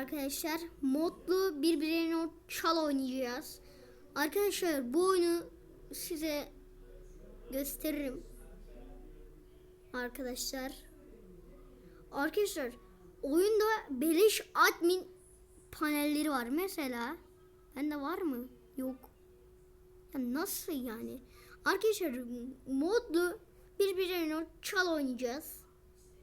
arkadaşlar modlu birbirine çal oynayacağız. Arkadaşlar bu oyunu size gösteririm. Arkadaşlar. Arkadaşlar oyunda beleş admin panelleri var mesela. Bende var mı? Yok. Ya nasıl yani? Arkadaşlar modlu birbirine çal oynayacağız.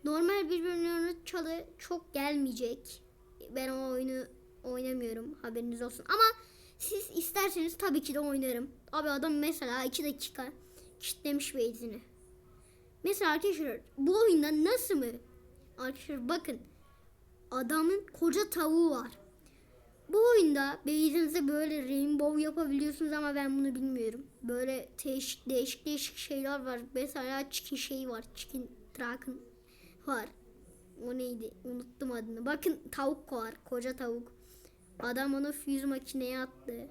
Normal birbirine çalı çok gelmeyecek. Ben o oyunu oynamıyorum haberiniz olsun. Ama siz isterseniz tabii ki de oynarım. Abi adam mesela 2 dakika kitlemiş base'ini. Mesela arkadaşlar bu oyunda nasıl mı? Arkadaşlar bakın adamın koca tavuğu var. Bu oyunda base'inize böyle rainbow yapabiliyorsunuz ama ben bunu bilmiyorum. Böyle değişik değişik değişik şeyler var. Mesela chicken şey var. Chicken dragon var. O neydi? Unuttum adını. Bakın tavuk var. Koca tavuk. Adam onu füz makineye attı.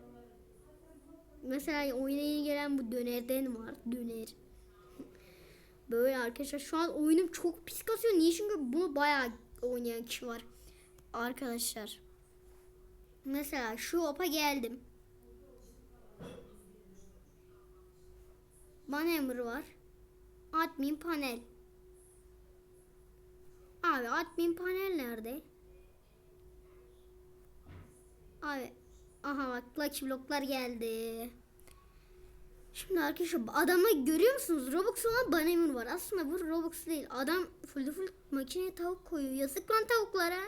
Mesela oyuna yeni gelen bu dönerden var. Döner. Böyle arkadaşlar şu an oyunum çok pis kasıyor. Niye? Çünkü bunu bayağı oynayan kişi var. Arkadaşlar. Mesela şu opa geldim. Banhammer var. Admin panel. Abi admin panel nerede? Abi aha bak Lucky Block'lar geldi. Şimdi arkadaşlar adamı görüyor musunuz? Robux olan Banhammer var. Aslında bu Robux değil. Adam full full makineye tavuk koyuyor. Yazık lan tavuklara.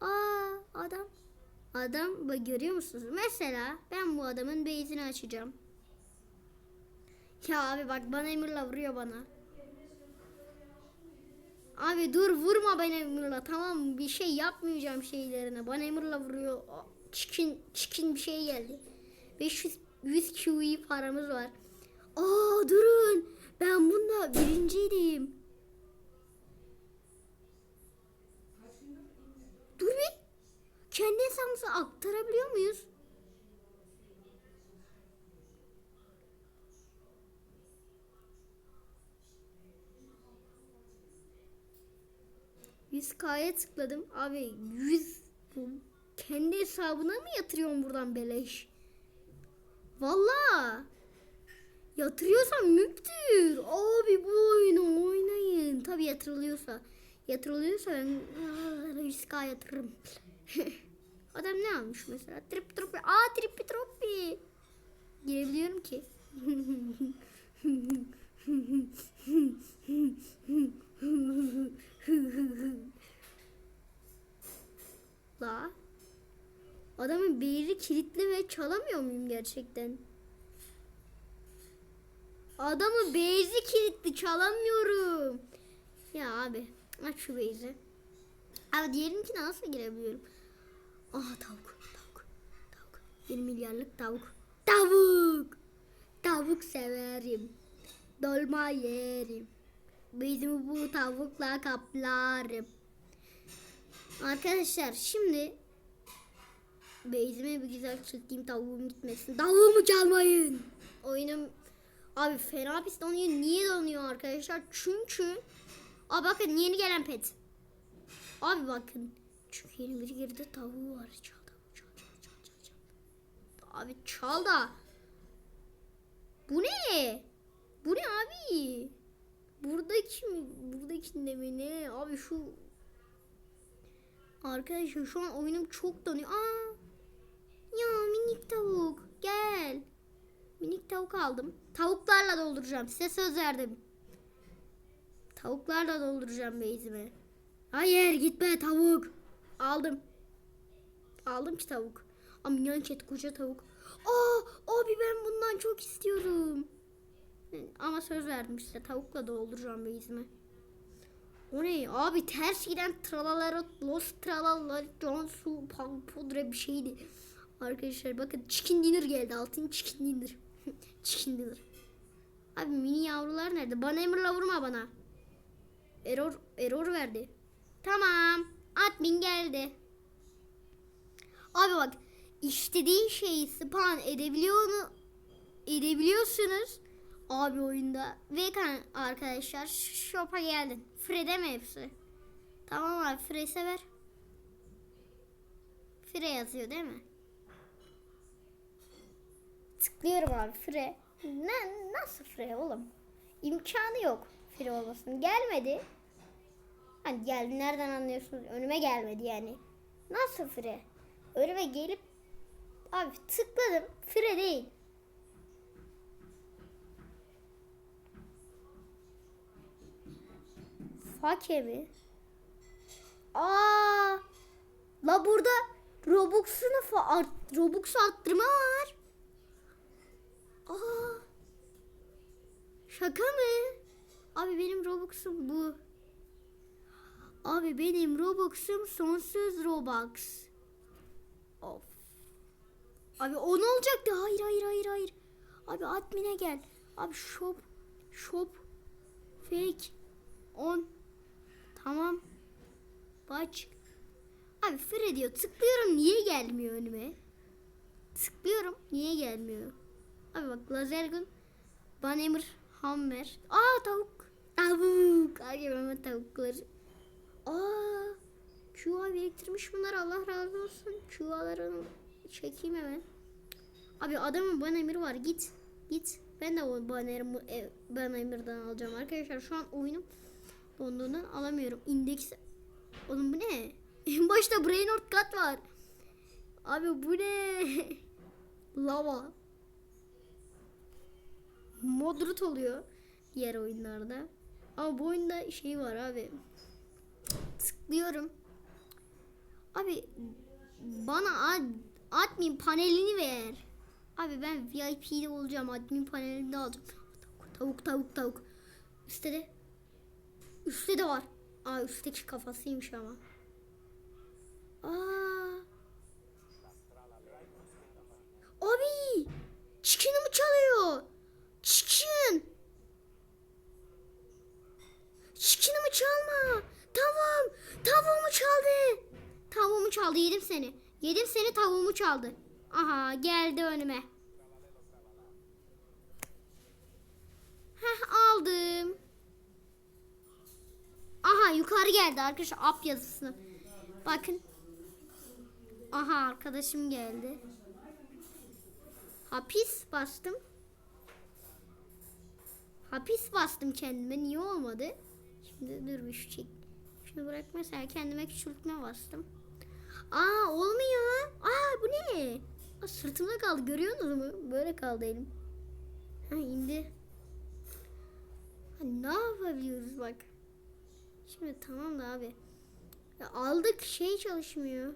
Aa adam. Adam bak görüyor musunuz? Mesela ben bu adamın base'ini açacağım. Ya abi bak Banhammer'la vuruyor bana. Abi dur vurma Banhammer'la tamam mı? Bir şey yapmayacağım şeylerine. Banhammer'la vuruyor. Çikin, çikin bir şey geldi. 500 100 QE paramız var. Aa durun. Ben bunda birinciydim. Dur bir. Kendi hesabımıza aktarabiliyor muyuz? Yüz K'ya tıkladım. Abi 100 bu kendi hesabına mı yatırıyorum buradan beleş? Valla. Yatırıyorsan müktür. Abi bu oyunu oynayın. Tabi yatırılıyorsa. Yatırılıyorsa ben aa, 100k yatırırım. Adam ne almış mesela? Trip tropi. Aa tripi tropi. Girebiliyorum ki. La. Adamın beyri kilitli ve çalamıyor muyum gerçekten? Adamın beyzi kilitli çalamıyorum. Ya abi aç şu beyzi. Abi diğerinkine nasıl girebiliyorum? Aha tavuk tavuk tavuk. 1 milyarlık tavuk. Tavuk. Tavuk severim. Dolma yerim. Bizim bu tavukla kaplarım. Arkadaşlar şimdi Beyzime bir güzel çekeyim tavuğum gitmesin. Tavuğumu çalmayın. Oyunum abi fena pis donuyor. Niye donuyor arkadaşlar? Çünkü Aa bakın yeni gelen pet. Abi bakın. Çünkü yeni biri girdi tavuğu var. Çal çal çal çal çal çal. Abi çal da. Bu ne? Bu ne abi? Buradaki mi? Buradakinde mi ne? Abi şu Arkadaşlar şu an oyunum çok donuyor. Aa! Ya minik tavuk gel. Minik tavuk aldım. Tavuklarla dolduracağım. Size söz verdim. Tavuklarla dolduracağım beyzimi. Hayır gitme tavuk. Aldım. Aldım ki tavuk. Minyon chat koca tavuk. Aa abi ben bundan çok istiyorum. Ama söz verdim size tavukla dolduracağım beyzimi. O ne abi ters giden tralalara los tralalar Cansu pudra bir şeydi. Arkadaşlar bakın chicken dinner geldi altın chicken dinner. chicken dinner. Abi mini yavrular nerede? Bana emirla vurma bana. Error error verdi. Tamam. Admin geldi. Abi bak istediğin şeyi spawn edebiliyor? Edebiliyorsunuz. Abi oyunda. Ve arkadaşlar shop'a geldin. Fred'e mi hepsi? Tamam abi Fred'e ver. Fire yazıyor değil mi? Tıklıyorum abi Fire. Ne, nasıl Fire oğlum? İmkanı yok Fire olmasının. Gelmedi. Hani geldi nereden anlıyorsunuz? Önüme gelmedi yani. Nasıl Fire? Önüme gelip abi tıkladım. Fire değil. Fake mi? Aa! La burada Robux'unu fa- art- Robux arttırma var. Aa! Şaka mı? Abi benim Robux'um bu. Abi benim Robux'um sonsuz Robux. Of. Abi o ne olacaktı? Hayır hayır hayır hayır. Abi admin'e gel. Abi shop shop fake 10 Tamam. Baş. Abi Fre diyor tıklıyorum niye gelmiyor önüme? Tıklıyorum niye gelmiyor? Abi bak Lazergun Banemir Hammer. Aa tavuk. Tavuk. Ay ben tavukları. Aa çuva biriktirmiş bunlar Allah razı olsun. Çuvalarını çekeyim hemen. Abi adamın Banemir var git. Git. Ben de o Banemir, e, Banemir'den alacağım arkadaşlar. Şu an oyunum donduğundan alamıyorum. İndeks. Oğlum bu ne? En başta Brainord kat var. Abi bu ne? Lava. Modrut oluyor diğer oyunlarda. Ama bu oyunda şey var abi. Tıklıyorum. Abi bana ad, admin panelini ver. Abi ben VIP'de olacağım. Admin panelini de alacağım. Tavuk tavuk tavuk tavuk. De Üstte de var. Aa üstteki kafasıymış ama. Aa. Abi! Chicken'ımı çalıyor. Chicken. Chicken'ımı çalma. Tavuğum. Tavuğumu çaldı. Tavuğumu çaldı. Yedim seni. Yedim seni tavuğumu çaldı. Aha geldi önüme. Heh aldım. Yukarı geldi arkadaşlar ap yazısını. Bakın. Aha arkadaşım geldi. Hapis bastım. Hapis bastım kendime. Niye olmadı? Şimdi dur bir şu çek. Şunu bırak mesela kendime küçültme bastım. Aa olmuyor. Aa bu ne? Aa, sırtımda kaldı görüyorsunuz mu? Böyle kaldı elim. Ha indi. Ha, ne yapabiliyoruz bak. Şimdi tamam da abi. Ya aldık şey çalışmıyor.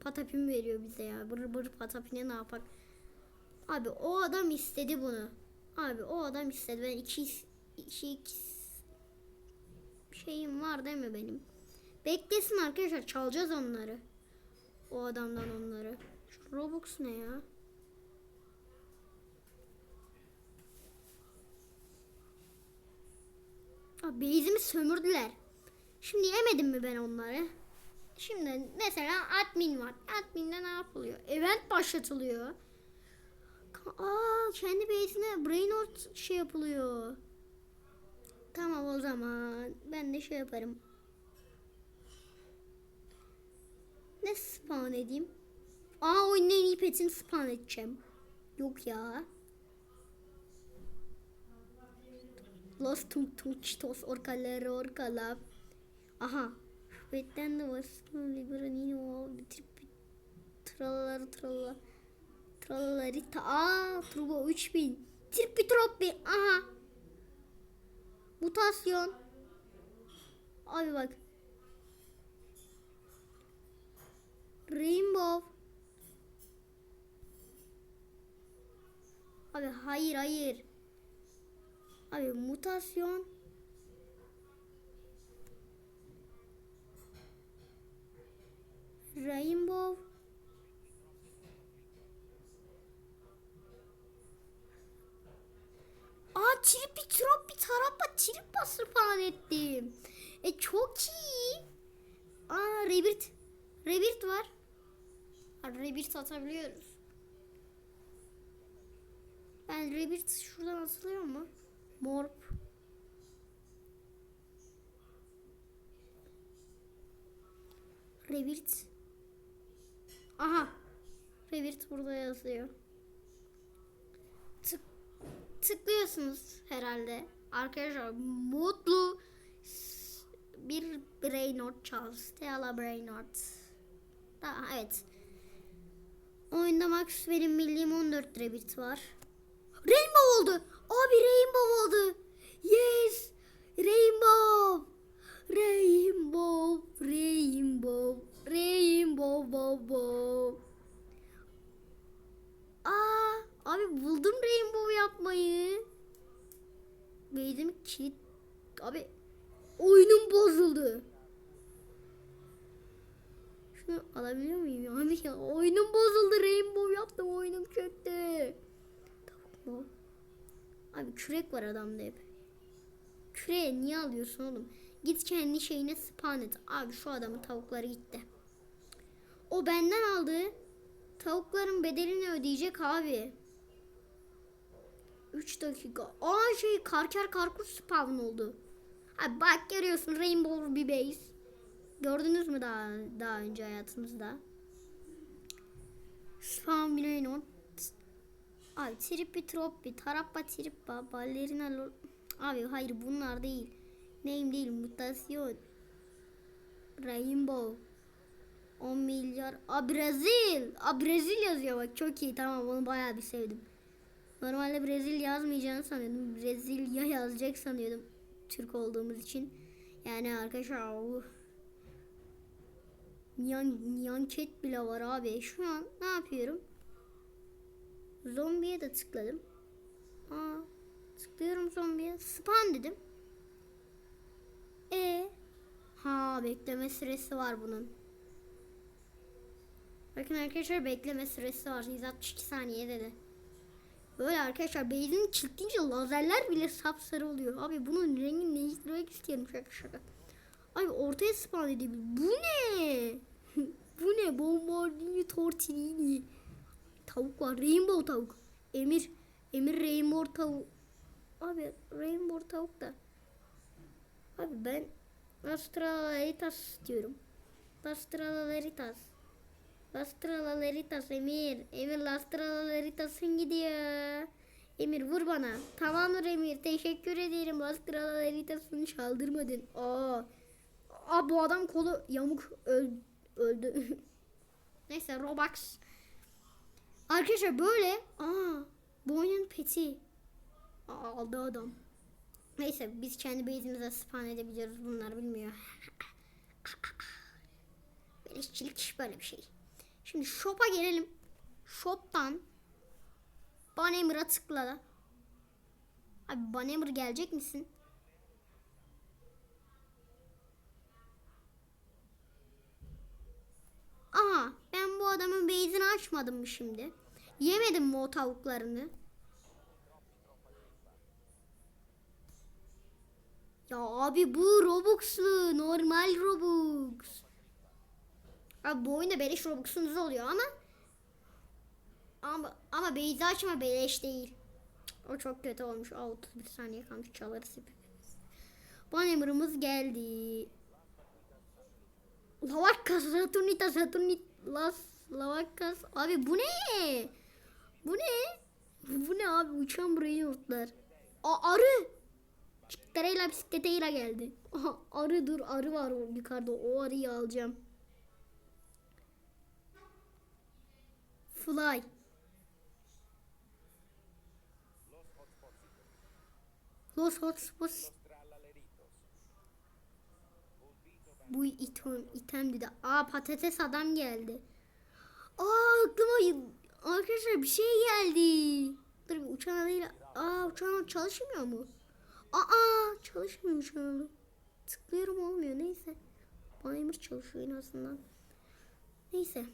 Patapim veriyor bize ya. Bır bır patapine ne yapak? Abi o adam istedi bunu. Abi o adam istedi. Ben iki, iki, iki şeyim var değil mi benim? Beklesin arkadaşlar çalacağız onları. O adamdan onları. Şu Robux ne ya? Base'imi sömürdüler. Şimdi yemedim mi ben onları? Şimdi mesela admin var. Adminde ne yapılıyor? Event başlatılıyor. Aa kendi base'ine brainrot şey yapılıyor. Tamam o zaman ben de şey yaparım. Ne spawn edeyim? Aa oyunun en iyi petini spawn edeceğim. Yok ya. Los tung tung chitos orkaları orkala. Aha. Betten de var. Liberanino. Bitirip tralaları tralala. Tralalarita. Aa turbo 3000. Tirpi troppi. Aha. Mutasyon. Abi bak. Rainbow. Abi hayır hayır. Abi mutasyon. Rainbow. Aa çiripi trop bir tarapa çirip bastır falan ettim. E çok iyi. Aa Rebirth. Rebirth var. Rebirth atabiliyoruz. Ben Rebirth şuradan atılıyor mu? Morp. Revit. Aha. Revit burada yazıyor. Tık, tıklıyorsunuz herhalde. Arkadaşlar mutlu bir Brainerd Charles. Stella Brainerd. Daha evet. Oyunda max benim bildiğim 14 Revit var. Rainbow oldu. Abi Rainbow oldu. Yes. Rainbow. Rainbow. Rainbow. Rainbow. Bow, bow. Aa, abi buldum Rainbow yapmayı. Benim kilit. Abi oyunum bozuldu. Şunu alabiliyor muyum? Abi ya oyunum bozuldu. Rainbow yaptım. Oyunum çöktü. Mu? Abi kürek var adamda hep. Küreğe niye alıyorsun oğlum? Git kendi şeyine spawn et. Abi şu adamın tavukları gitti. O benden aldı. Tavukların bedelini ödeyecek abi. 3 dakika. Aa şey karker karkur spawn oldu. Abi bak görüyorsun Rainbow bir base. Gördünüz mü daha daha önce hayatınızda? Spawn Rainbow. Abi trippi troppi, tarappa trippa, ballerina lol. Abi hayır bunlar değil. Name değil, mutasyon. Rainbow. 10 milyar. A Brezil. A Brezil yazıyor bak çok iyi tamam onu bayağı bir sevdim. Normalde Brezil yazmayacağını sanıyordum. Brezilya yazacak sanıyordum. Türk olduğumuz için. Yani arkadaşlar uh. Nyan, Nyanket bile var abi. Şu an ne yapıyorum? Zombiye de tıkladım. Aa, tıklıyorum zombiye. Spawn dedim. E ha bekleme süresi var bunun. Bakın arkadaşlar bekleme süresi var. 162 saniye dedi. Böyle arkadaşlar beynini kilitleyince lazerler bile sapsarı oluyor. Abi bunun rengini değiştirmek istiyorum şaka şaka. Abi ortaya spawn edebilir. Bu ne? Bu ne? Bombardini tortellini. Tavuk var. Rainbow tavuk. Emir. Emir Rainbow tavuk. Abi Rainbow tavuk da. Abi ben Astralaritas istiyorum. Astralaritas. Astralaritas Emir. Emir Astralaritas'ın gidiyor. Emir vur bana. Tamamdır Emir. Teşekkür ederim. Astralaritas'ını çaldırmadın. Aa. Aa bu adam kolu yamuk öl öldü. Neyse Robux. Arkadaşlar böyle. Aa bu oyunun peti. Aa, aldı adam. Neyse biz kendi base'imize spawn edebiliyoruz. Bunlar bilmiyor. Beleşçilik böyle bir şey. Şimdi shop'a gelelim. Shop'tan Banemir'a tıkla. Abi Banemir gelecek misin? Aha ben bu adamın base'ini açmadım mı şimdi? Yemedim mi o tavuklarını? Ya abi bu Robux'lu normal Robux. Abi bu oyunda beleş Robux'unuz oluyor ama ama ama base açma beleş değil. O çok kötü olmuş. Aa, 31 saniye kalmış çalarız. Banner'ımız geldi. Lavakkas, Saturnita, Saturnit, Las, Lavakkas. Abi bu ne? Bu ne? Bu ne abi? Uçan burayı yurtlar. Aa, arı. Çiktareyle bisikleteyle geldi. Aha, arı dur, arı var o yukarıda. O arıyı alacağım. Fly. Los hotspots. Bu item, item dedi. Aa patates adam geldi. Aa aklıma arkadaşlar bir şey geldi. Dur bir uçan adıyla. Aa adı çalışmıyor mu? Aa çalışmıyor adı. Tıklıyorum olmuyor neyse. Bayımır çalışıyor en azından. Neyse.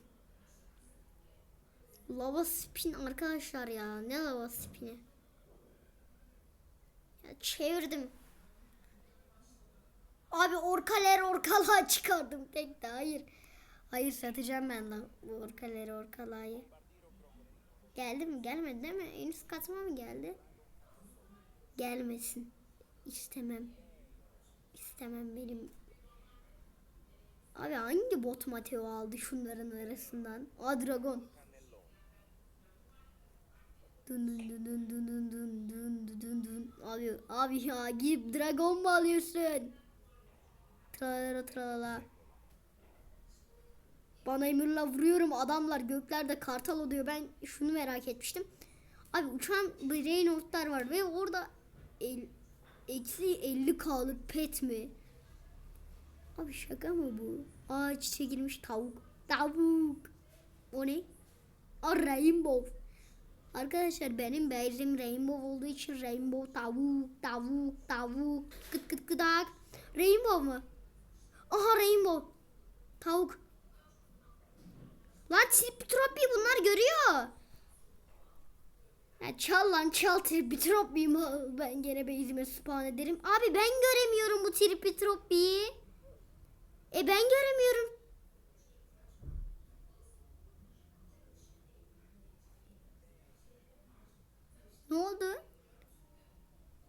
Lava spin arkadaşlar ya. Ne lava spini? Ya çevirdim. Abi orkaler orkalığa çıkardım tek de hayır. Hayır satacağım ben lan bu orkaleri orkalayı. Geldi mi gelmedi değil mi? En üst katma mı geldi? Gelmesin. İstemem. İstemem benim. Abi hangi bot Mateo aldı şunların arasından? Aa Dragon. Dun dun dun dun dun dun dun dun dun. Abi, abi ya gidip Dragon mu alıyorsun? Tralala tralala. Bana emirle vuruyorum adamlar göklerde kartal oluyor. Ben şunu merak etmiştim. Abi uçan Brainord'lar var ve orada el, eksi 50 k'lık pet mi? Abi şaka mı bu? Aa çiçeğe girmiş tavuk. Tavuk. O ne? Aa rainbow. Arkadaşlar benim base'im rainbow olduğu için rainbow tavuk tavuk tavuk kıt kıt kıdak. Rainbow mu? Aha rainbow. Tavuk. Lan Tripitropi bunlar görüyor. Ya çal lan çal Tripitropi'yi ben gene base'ime spawn ederim. Abi ben göremiyorum bu Tripitropi'yi. E ben göremiyorum. Ne oldu?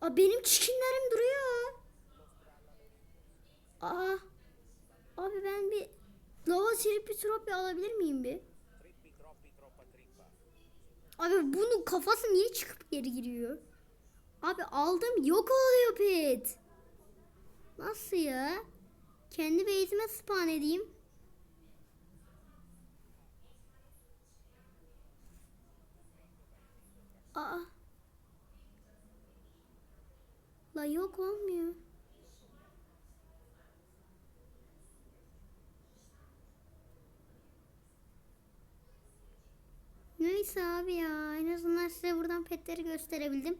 Aa, benim çikinlerim duruyor. Aa. Abi ben bir lava siripitropi alabilir miyim bir? Abi bunun kafası niye çıkıp geri giriyor? Abi aldım yok oluyor pet. Nasıl ya? Kendi base'ime spawn edeyim. Aa. La yok olmuyor. Neyse abi ya en azından size buradan petleri gösterebildim.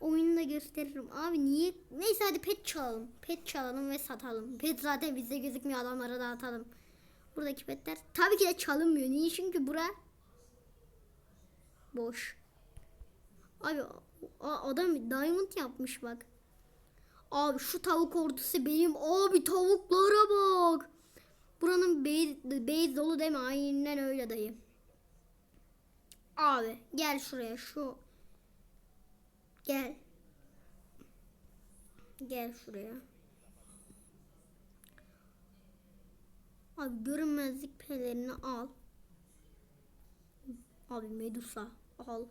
Oyunu da gösteririm. Abi niye? Neyse hadi pet çalalım. Pet çalalım ve satalım. Pet zaten bize gözükmüyor adamlara dağıtalım. Buradaki petler tabii ki de çalınmıyor. Niye? Çünkü bura boş. Abi adam diamond yapmış bak. Abi şu tavuk ordusu benim. Abi tavuklara bak. Buranın base, base dolu deme. Aynen öyle dayı. Abi gel şuraya şu. Gel. Gel şuraya. Abi görünmezlik pelerini al. Abi Medusa al.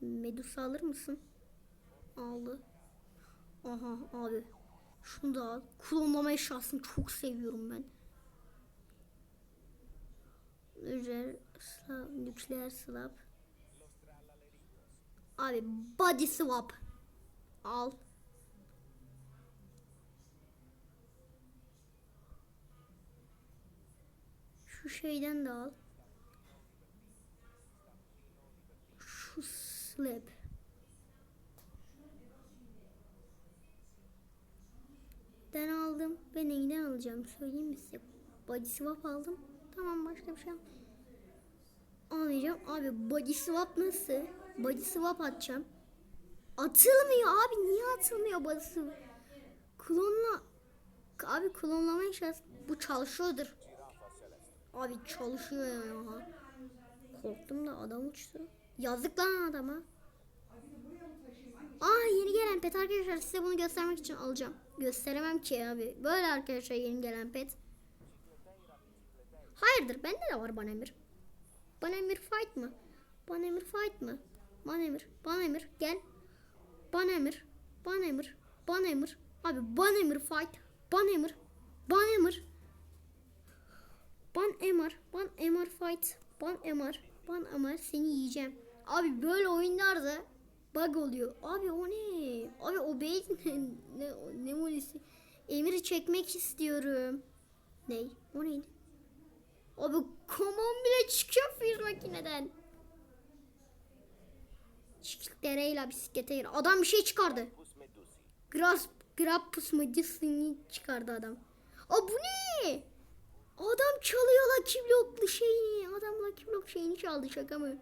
Medusa alır mısın? Aldı. Aha abi. Şunu da al. Klonlama eşyasını çok seviyorum ben. Nükleer slap, nükleer slap. Abi body swap. Al. Şu şeyden de al. Şu slap. Ben aldım. Ben neyden alacağım söyleyeyim mi size? Body swap aldım. Tamam başka bir şey al- almayacağım. Abi body swap nasıl? Body swap atacağım. Atılmıyor abi. Niye atılmıyor body swap? Klonla Abi klonlama eşyası bu çalışıyordur. Abi çalışıyor ya. Korktum da adam uçtu. Yazık lan adama. Aa yeni gelen pet arkadaşlar size bunu göstermek için alacağım. Gösteremem ki abi. Böyle arkadaşlar yeni gelen pet. Hayırdır bende de var Banemir. Banemir fight mı? Banemir fight mı? Banemir, Banemir gel. Banemir, Banemir, Banemir. Abi Banemir fight. Banemir, Banemir. Ban Emar, Ban Emar fight. Ban Emar, Ban Emar seni yiyeceğim. Abi böyle oyunlarda bug oluyor. Abi o ne? Abi o bey ne, ne, ne molisi? Emir'i çekmek istiyorum. Ney? O neydi? Abi komon bile çıkıyor fiz makineden. Çiklereyle bisiklete gir. Adam bir şey çıkardı. Grasp, Grappus Medicine çıkardı adam. Aa bu ne? Adam çalıyor Lucky Block'lu şeyini. Adam Lucky Block şeyini çaldı şaka mı?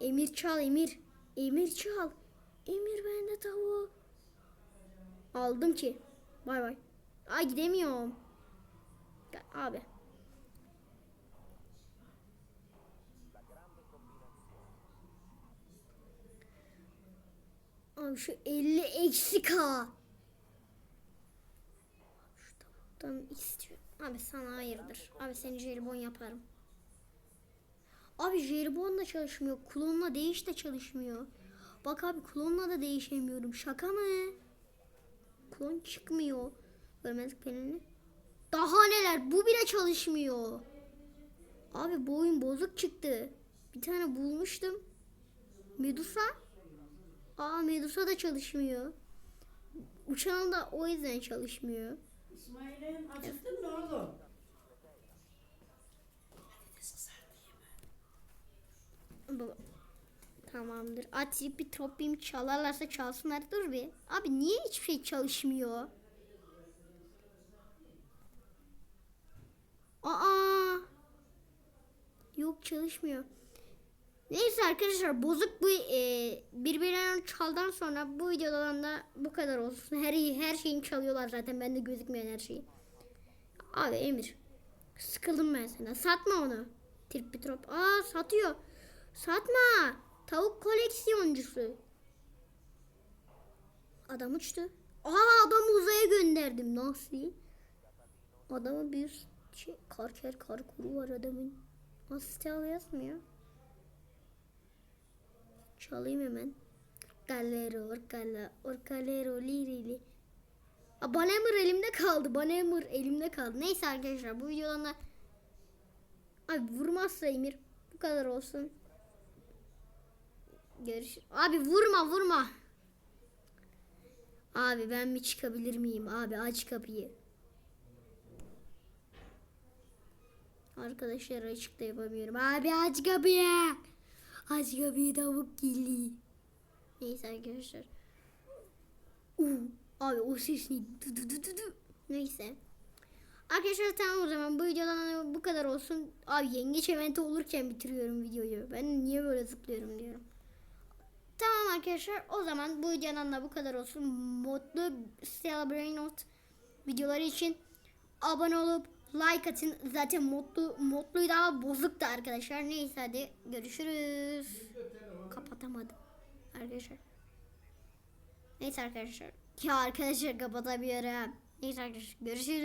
Emir çal Emir. Emir çal. Emir bende tavuğu. Aldım ki. Bay bay. Ay gidemiyorum. Ya Abi. Abi şu 50 eksik ha. Tam istiyorum. Abi sana hayırdır. Abi seni jelibon yaparım. Abi jelibon da çalışmıyor. Klonla değiş de çalışmıyor. Bak abi klonla da değişemiyorum. Şaka mı? Klon çıkmıyor. Görmezlik pelerini. Daha neler? Bu bile çalışmıyor. Abi bu oyun bozuk çıktı. Bir tane bulmuştum. Medusa. Aa Medusa da çalışmıyor. Uçağın da o yüzden çalışmıyor. İsmail'im acıktın mı oğlum? Bu- Tamamdır. Atip bir toplayayım çalarlarsa çalsınlar. Dur bir. Abi niye hiçbir şey çalışmıyor? Aa. Yok çalışmıyor. Neyse arkadaşlar bozuk bu e, birbirlerine çaldan sonra bu videodan da bu kadar olsun. Her her şeyini çalıyorlar zaten bende gözükmeyen her şeyi. Abi Emir. Sıkıldım ben sana. Satma onu. Tripitrop. Aa satıyor. Satma. Tavuk koleksiyoncusu. Adam uçtu. Aa adamı uzaya gönderdim. Nasıl? Adamı bir şey karker karkuru var adamın. Asistel yazmıyor. Çalayım hemen. Galero, orkala, orkalero, lirili. Aa, Banemir elimde kaldı. Banemir elimde kaldı. Neyse arkadaşlar bu videodan da Abi vurmazsa Emir bu kadar olsun. Görüş. Abi vurma vurma. Abi ben bir çıkabilir miyim? Abi aç kapıyı. Arkadaşlar açık da yapamıyorum. Abi aç kapıyı. Aç kapıyı tavuk geliyor. Neyse arkadaşlar. Uu, abi o ses ne? Du, du, du, du, du. Neyse. Arkadaşlar tamam o zaman bu videodan bu kadar olsun. Abi yengeç eventi olurken bitiriyorum videoyu. Ben niye böyle zıplıyorum diyorum. Tamam arkadaşlar o zaman bu videonun da bu kadar olsun. Mutlu Stella Brainot videoları için abone olup like atın. Zaten mutlu mutluydu ama bozuktu arkadaşlar. Neyse hadi görüşürüz. Kapatamadım arkadaşlar. Neyse arkadaşlar. Ya arkadaşlar kapatamıyorum. Neyse arkadaşlar görüşürüz.